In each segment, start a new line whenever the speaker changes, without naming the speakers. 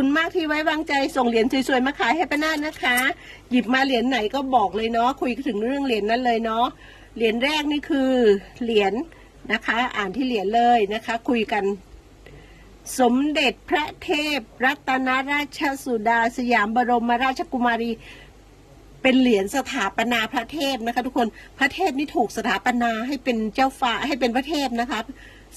คุณมากที่ไว้วางใจส่งเหรียญสวยๆมาขายให้ป้านานะคะ หยิบมาเหรียญไหนก็บอกเลยเนาะคุยถึงเรื่องเหรียญนั้นเลยเนาะเหรียญแรกนี่คือเหรียญนะคะ อ่านที่เหรียญเลยนะคะ คุยกัน สมเด็จพระเทพ รัตนราชสุดาสยามบรมราชกุมารีเป็นเหรียญสถาปนาพระเทพนะคะ ทุกคนพระเทพนี่ถูกสถาปนาให้เป็นเจ้าฟ้าให้เป็นพระเทพนะคะ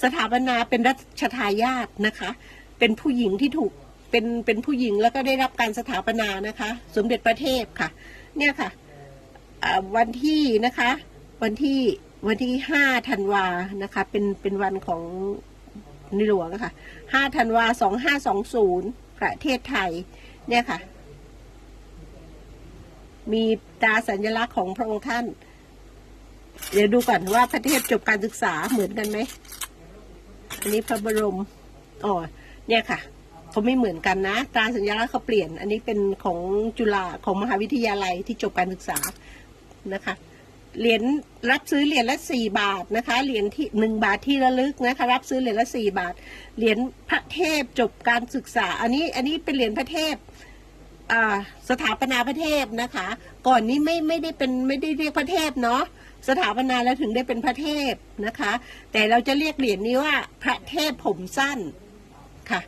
สถาปนาเป็นรัชทายาทนะคะ เป็นผู้หญิงที่ถูก เป็นเป็นผู้หญิงแล้วก็ได้รับการสถาปนานะคะ สมเด็จพระเทพค่ะ เนี่ยค่ะวันที่นะคะ วันที่วันที่ห้าธันวานะคะ เป็นเป็นวันของในหลวงค่ะห้าธันวาสองห้าสองศูนย์ประเทศไทย เนี่ยค่ะ มีตาสัญลักษณ์ของพระองค์ท่าน เดี๋ยวดูก่อนว่าพระเทพจบการศึกษาเหมือนกันไหม อันนี้พระบรม อ๋อ เนี่ยค่ะ เขาไม่เหมือนกันนะ ตราสัญลักษณ์เขาเปลี่ยน อันนี้เป็นของจุฬาของมหาวิทยาลัยที่จบการศึกษานะคะ เหรียญรับซื้อเหรียญละสี่บาทนะคะ เหรียญที่หนึ่งบาทที่ระลึกนะคะ รับซื้อเหรียญละสี่บาท เหรียญพระเทพจบการศึกษา อันนี้อันนี้เป็นเหรียญพระเทพสถาปนาพระเทพนะคะ ก่อนนี้ไม่ไม่ได้เป็นไม่ได้เรียกพระเทพเนาะสถาปนาแล้วถึงได้เป็นพระเทพนะคะ แต่เราจะเรียกเหรียญนี้ว่าพระเทพผมสั้นค่ะ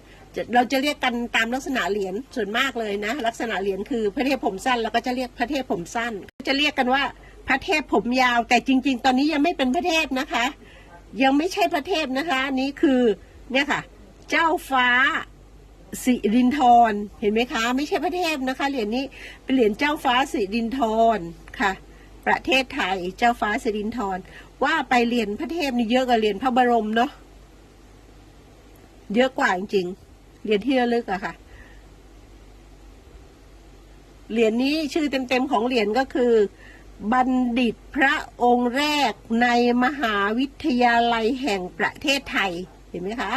เราจะเรียกกันตามลักษณะเหรียญส่วนมากเลยนะ ลักษณะเหรียญคือพระเทพผมสั้นเราก็จะเรียกพระเทพผมสั้น จะเรียกกันว่าพระเทพผมยาว แต่จริง ๆ ตอนนี้ยังไม่เป็นพระเทพนะคะ ยังไม่ใช่พระเทพนะคะนี้คือเนี่ยค่ะ เจ้าฟ้าสิรินทรเห็นไหมคะ ไม่ใช่พระเทพนะคะเหรียญนี้เป็นเหรียญเจ้าฟ้าสิรินทรค่ะ ประเทศไทยเจ้าฟ้าสิรินทรว่าไปเหรียญพระเทพนี่เยอะกว่าเหรียญพระบรมเนาะเยอะกว่าจริงๆ เหรียญที่ระลึกอะค่ะ เหรียญนี้ชื่อเต็มๆของเหรียญก็คือ บัณฑิตพระองค์แรกในมหาวิทยาลัยแห่งประเทศไทย เห็นไหมคะ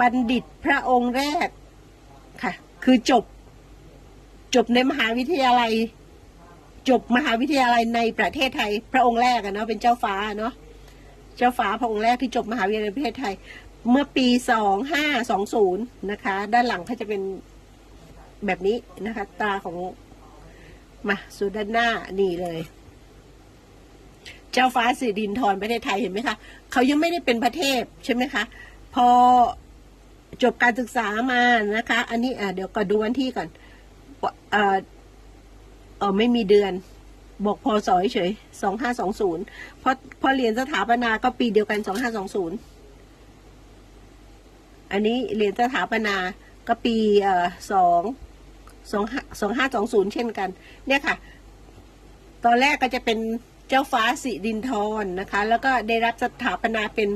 บัณฑิตพระองค์แรกค่ะ คือจบ จบในมหาวิทยาลัย จบมหาวิทยาลัยในประเทศไทย พระองค์แรกอะเนาะเป็นเจ้าฟ้าเนาะเจ้าฟ้าพระองค์แรกที่จบมหาวิทยาลัยประเทศไทย เมื่อปีสองห้าสองศูนย์นะคะ ด้านหลังเขาจะเป็นแบบนี้นะคะ ตาของมาสู่ด้านหน้านี่เลย เจ้าฟ้าสิรินทรประเทศไทยเห็นไหมคะเขายังไม่ได้เป็นประเทศใช่ไหมคะ พอจบการศึกษามานะคะ อันนี้อะเดี๋ยวก็ดูวันที่ก่อนเออเออไม่มีเดือน บอกพอสอยเฉยสองห้าสองศูนย์พอพอเรียนสถาปนาก็ปีเดียวกันสองห้าสองศูนย์ อันนี้เรียนสถาปนาก็ปีเอ่อสองสองห้าสองห้าสองศูนย์เช่นกัน เนี่ยค่ะ ตอนแรกก็จะเป็นเจ้าฟ้าสิรินทรนะคะ แล้วก็ได้รับสถาปนาเป็น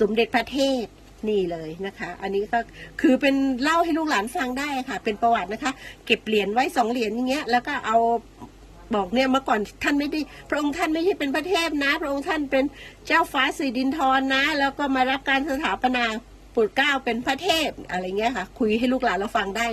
สมเด็จพระเทพนี่เลยนะคะ อันนี้ก็คือเป็นเล่าให้ลูกหลานฟังได้ค่ะ เป็นประวัตินะคะ เก็บเหรียญไว้สองเหรียญอย่างเงี้ย แล้วก็เอาบอกเนี่ยเมื่อก่อนท่านไม่ได้พระองค์ท่านไม่ใช่เป็นพระเทพนะ พระองค์ท่านเป็นเจ้าฟ้าสิรินทรนะ แล้วก็มารับการสถาปนา โปรดเกล้าเป็นพระเทพอะไรเงี้ยค่ะ คุยให้ลูกหลานเราฟังได้